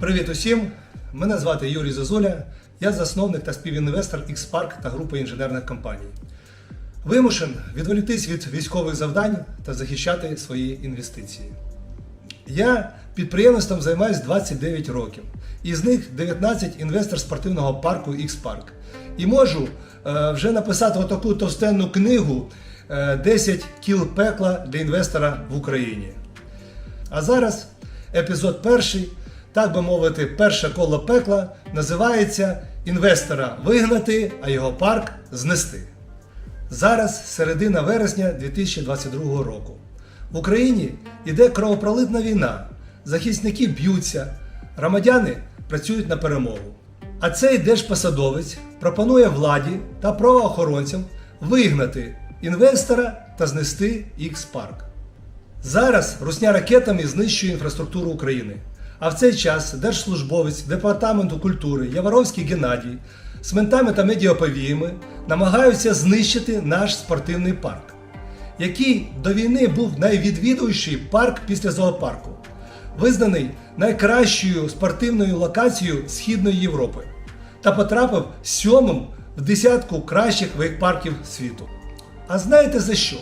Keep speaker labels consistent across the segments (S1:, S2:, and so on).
S1: Привіт усім! Мене звати Юрій Зозуля. Я засновник та співінвестор X-Park та групи інженерних компаній. Вимушен відволіктись від військових завдань та захищати свої інвестиції. Я підприємництвом займаюся 29 років, із них 19 інвестор спортивного парку X-Park. І можу е, вже написати отаку товстенну книгу е, 10 кіл пекла для інвестора в Україні. А зараз епізод перший, так би мовити, перше коло пекла називається Інвестора вигнати, а його парк знести. Зараз середина вересня 2022 року. В Україні йде кровопролитна війна, захисники б'ються, громадяни працюють на перемогу. А цей держпосадовець пропонує владі та правоохоронцям вигнати інвестора та знести X-парк. Зараз русня ракетами знищує інфраструктуру України. А в цей час держслужбовець Департаменту культури Яворовський Геннадій з ментами та медіаповіями намагаються знищити наш спортивний парк, який до війни був найвідвідувіший парк після зоопарку, визнаний найкращою спортивною локацією Східної Європи та потрапив сьомим в десятку кращих вейкпарків світу. А знаєте за що?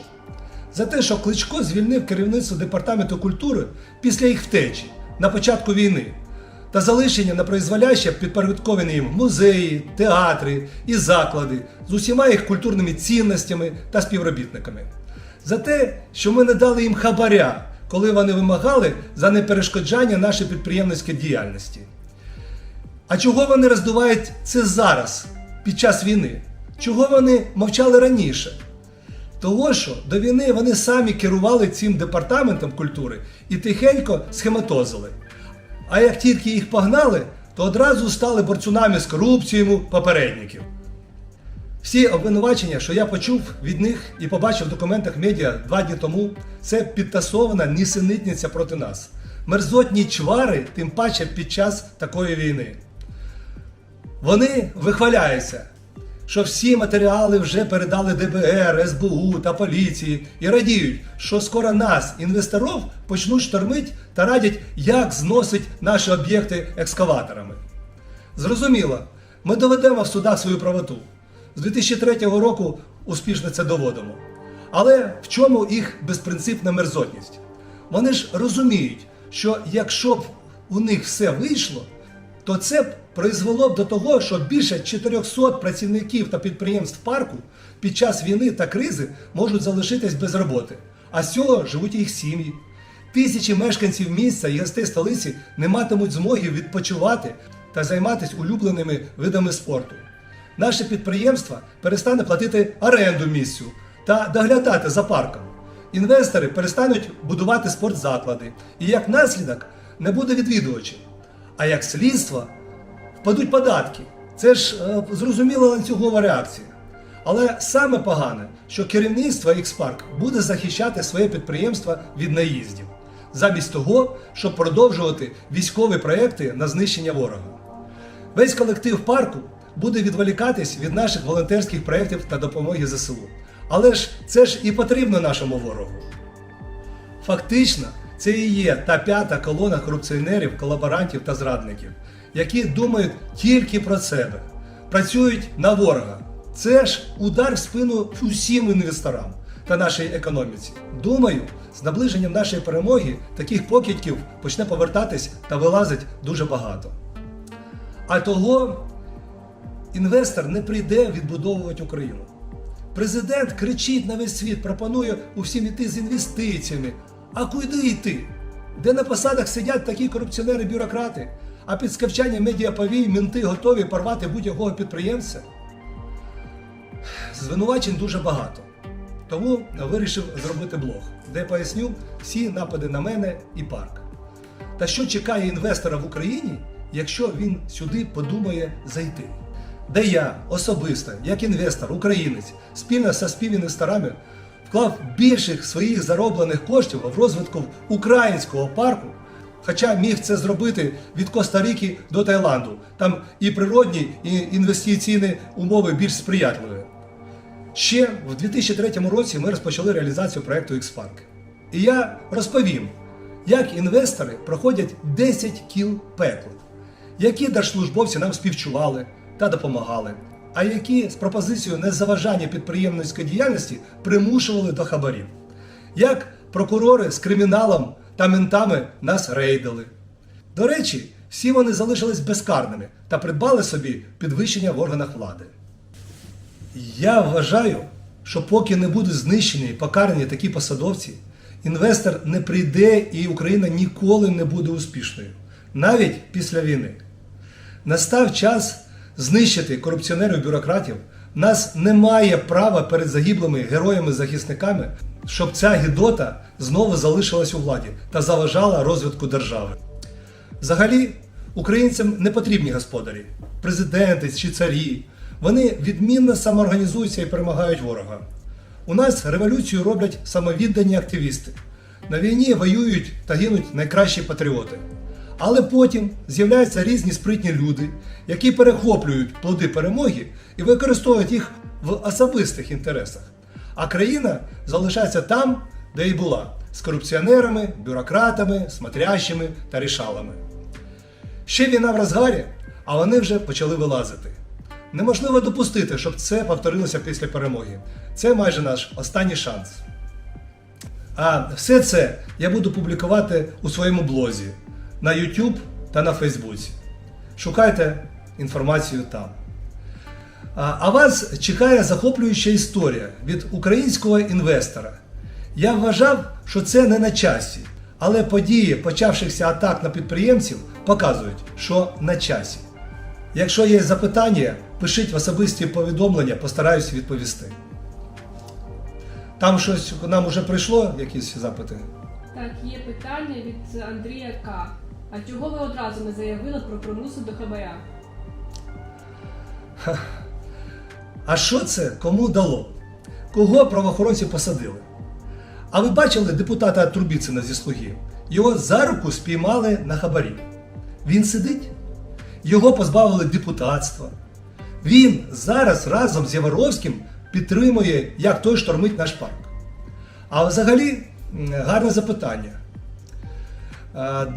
S1: За те, що Кличко звільнив керівництво департаменту культури після їх втечі на початку війни та залишення на призволяще підпорядковані їм музеї, театри і заклади з усіма їх культурними цінностями та співробітниками. За те, що ми не дали їм хабаря, коли вони вимагали за неперешкоджання нашої підприємницької діяльності. А чого вони роздувають це зараз, під час війни? Чого вони мовчали раніше? Того, що до війни вони самі керували цим департаментом культури і тихенько схематозили. А як тільки їх погнали, то одразу стали борцунами з корупцією попередників. Всі обвинувачення, що я почув від них і побачив в документах медіа два дні тому, це підтасована нісенітниця проти нас. Мерзотні чвари, тим паче під час такої війни. Вони вихваляються, що всі матеріали вже передали ДБР, СБУ та поліції і радіють, що скоро нас, інвесторів, почнуть штормити та радять, як зносить наші об'єкти екскаваторами. Зрозуміло, ми доведемо в судах свою правоту. З 2003 року успішно це доводимо. Але в чому їх безпринципна мерзотність? Вони ж розуміють, що якщо б у них все вийшло, то це б призвело б до того, що більше 400 працівників та підприємств парку під час війни та кризи можуть залишитись без роботи, а з цього живуть їх сім'ї. Тисячі мешканців міста і гостей столиці не матимуть змоги відпочивати та займатися улюбленими видами спорту. Наше підприємство перестане платити оренду місцю та доглядати за парком. Інвестори перестануть будувати спортзаклади, і як наслідок не буде відвідувачів. А як слідство впадуть податки. Це ж е, зрозуміла ланцюгова реакція. Але саме погане, що керівництво X-Park буде захищати своє підприємство від наїздів, замість того, щоб продовжувати військові проекти на знищення ворога. Весь колектив парку буде відволікатись від наших волонтерських проєктів та допомоги ЗСУ. Але ж це ж і потрібно нашому ворогу. Фактично, це і є та п'ята колона корупціонерів, колаборантів та зрадників, які думають тільки про себе, працюють на ворога. Це ж удар в спину усім інвесторам та нашій економіці. Думаю, з наближенням нашої перемоги таких покидьків почне повертатись та вилазить дуже багато. А того інвестор не прийде відбудовувати Україну. Президент кричить на весь світ, пропонує усім йти з інвестиціями. А куди йти? Де на посадах сидять такі корупціонери-бюрократи, а під скавчання медіаповій менти готові порвати будь-якого підприємця? Звинувачень дуже багато. Тому вирішив зробити блог, де поясню всі напади на мене і парк. Та що чекає інвестора в Україні, якщо він сюди подумає зайти? Де я особисто, як інвестор, українець, спільно зі співінвесторами вклав більших своїх зароблених коштів в розвитку українського парку, хоча міг це зробити від Коста-Ріки до Таїланду. Там і природні, і інвестиційні умови більш сприятливі. Ще в 2003 році ми розпочали реалізацію проєкту X-Park. І я розповім, як інвестори проходять 10 кіл пекла. які держслужбовці нам співчували та допомагали, а які з пропозицією незаважання підприємницької діяльності примушували до хабарів. Як прокурори з криміналом та ментами нас рейдили. До речі, всі вони залишились безкарними та придбали собі підвищення в органах влади. Я вважаю, що поки не будуть знищені і покарані такі посадовці, інвестор не прийде і Україна ніколи не буде успішною, навіть після війни. Настав час знищити корупціонерів бюрократів. Нас немає права перед загиблими героями-захисниками, щоб ця гідота знову залишилась у владі та заважала розвитку держави. Взагалі, українцям не потрібні господарі, президенти чи царі. Вони відмінно самоорганізуються і перемагають ворога. У нас революцію роблять самовіддані активісти. На війні воюють та гинуть найкращі патріоти. Але потім з'являються різні спритні люди, які перехоплюють плоди перемоги і використовують їх в особистих інтересах. А країна залишається там, де і була, з корупціонерами, бюрократами, смотрящими та рішалами. Ще війна в розгарі, а вони вже почали вилазити. Неможливо допустити, щоб це повторилося після перемоги. Це майже наш останній шанс. А все це я буду публікувати у своєму блозі на YouTube та на Фейсбуці. Шукайте інформацію там. А вас чекає захоплююча історія від українського інвестора. Я вважав, що це не на часі, але події почавшихся атак на підприємців показують, що на часі. Якщо є запитання, пишіть в особисті повідомлення, постараюсь відповісти. Там щось нам уже прийшло, якісь запити.
S2: Так, є питання від Андрія К. А чого ви одразу не заявили про примусу до хабаря?
S1: А що це кому дало? Кого правоохоронці посадили? А ви бачили депутата Трубіцина зі слуги? Його за руку спіймали на хабарі. Він сидить, його позбавили депутатства. Він зараз разом з Яворовським підтримує, як той штормить наш парк. А взагалі, гарне запитання.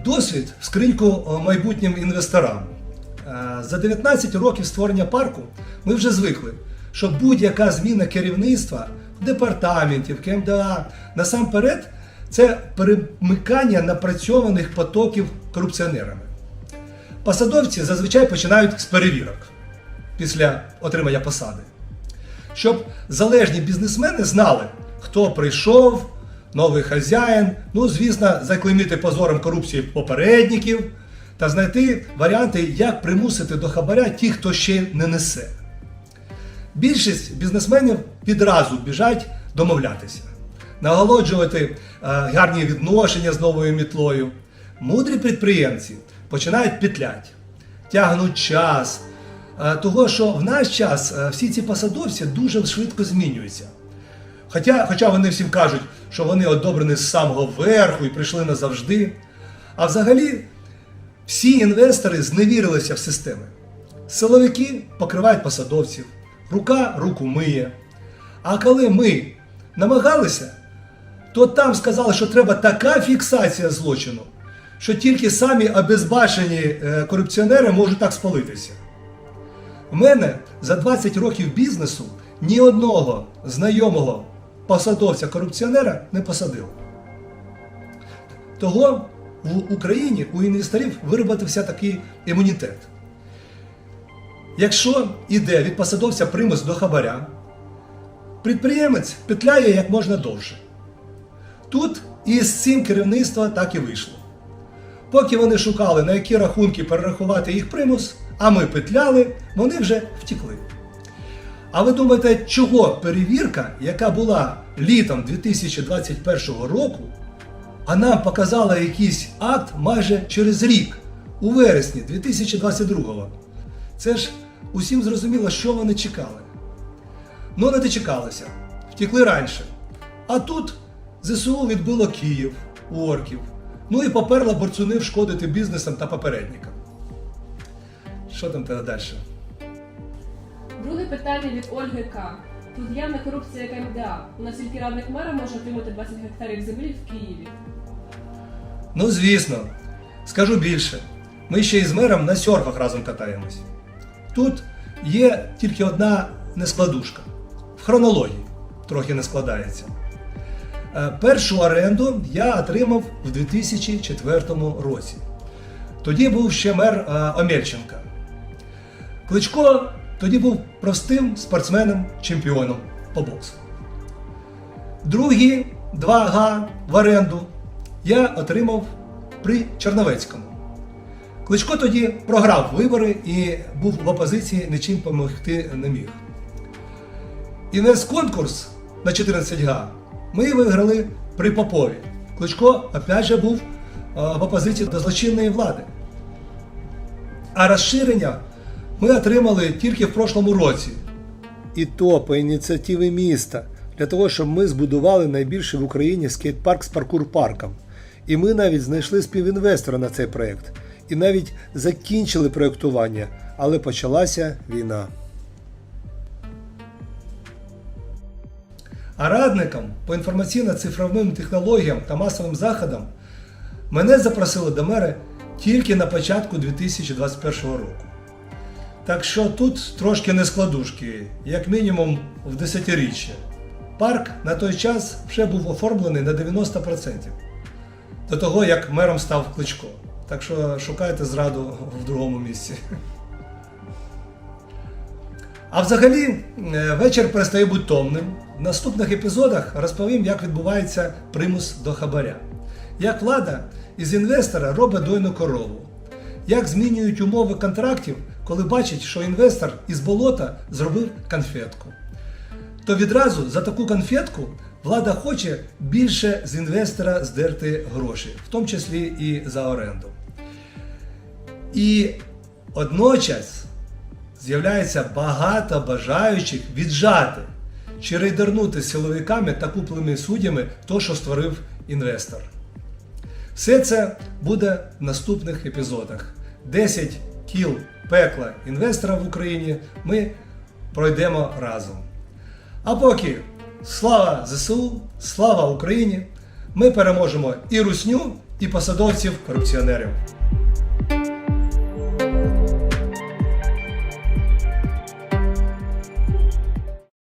S1: Досвід в скриньку майбутнім інвесторам. За 19 років створення парку ми вже звикли, що будь-яка зміна керівництва в департаменті, в КМДА, насамперед, це перемикання напрацьованих потоків корупціонерами. Посадовці зазвичай починають з перевірок після отримання посади. Щоб залежні бізнесмени знали, хто прийшов, новий хазяїн, ну, звісно, заклеймити позором корупції попередників та знайти варіанти, як примусити до хабаря тих, хто ще не несе. Більшість бізнесменів відразу біжать домовлятися, наголоджувати е, гарні відношення з новою мітлою. Мудрі підприємці починають петлять, тягнуть час. е, Того, що в наш час е, всі ці посадовці дуже швидко змінюються. Хоча, хоча вони всім кажуть, що вони одобрені з самого верху і прийшли назавжди. А взагалі, всі інвестори зневірилися в системи. Силовики покривають посадовців, рука руку миє. А коли ми намагалися, то там сказали, що треба така фіксація злочину, що тільки самі обезбашені е, корупціонери можуть так спалитися. У мене за 20 років бізнесу ні одного знайомого посадовця-корупціонера не посадили. Того в Україні у інвесторів виробився такий імунітет. Якщо йде від посадовця примус до хабаря, підприємець петляє як можна довше. Тут і з цим керівництво так і вийшло. Поки вони шукали, на які рахунки перерахувати їх примус, а ми петляли, вони вже втекли. А ви думаєте, чого перевірка, яка була літом 2021 року, а нам показала якийсь акт майже через рік, у вересні 2022 Це ж усім зрозуміло, що вони чекали. Ну, не дочекалися, втекли раніше. А тут ЗСУ відбило Київ, орків, ну і поперла борцунив шкодити бізнесам та попередникам. Що там тебе далі?
S2: Друге питання від Ольги К. Тут явна корупція КМДА. У нас тільки радник мера може отримати 20 гектарів землі в Києві.
S1: Ну, звісно, скажу більше. ми ще із мером на сьорфах разом катаємось. Тут є тільки одна нескладушка. В хронології трохи не складається. Е, Першу оренду я отримав в 2004 році. Тоді був ще мер е, Омельченка. Кличко тоді був простим спортсменом-чемпіоном по боксу. Другі два га в оренду я отримав при Черновецькому. Кличко тоді програв вибори і був в опозиції, нічим допомогти не міг. Інвестконкурс на 14 га ми виграли при Попові. Кличко опять же був е, в опозиції до злочинної влади. А розширення ми отримали тільки в прошлому році. І то по ініціативі міста, для того, щоб ми збудували найбільший в Україні скейт-парк з паркур-парком. І ми навіть знайшли співінвестора на цей проєкт. І навіть закінчили проєктування, але почалася війна. А радником по інформаційно-цифровим технологіям та масовим заходам мене запросили до мера тільки на початку 2021 року. Так що тут трошки не складушки, як мінімум в десятиріччя. Парк на той час вже був оформлений на 90% до того, як мером став Кличко. Так що шукайте зраду в другому місці. А взагалі, е, вечір перестає бути томним. В наступних епізодах розповім, як відбувається примус до хабаря, як влада із інвестора робить дойну корову, як змінюють умови контрактів, коли бачать, що інвестор із болота зробив конфетку. То відразу за таку конфетку влада хоче більше з інвестора здерти гроші, в тому числі і за оренду. І одночас з'являється багато бажаючих віджати чи рейдернути силовиками та купленими суддями то, що створив інвестор. Все це буде в наступних епізодах. 10 кіл пекла інвестора в Україні ми пройдемо разом. А поки слава ЗСУ, слава Україні! Ми переможемо і русню, і посадовців корупціонерів.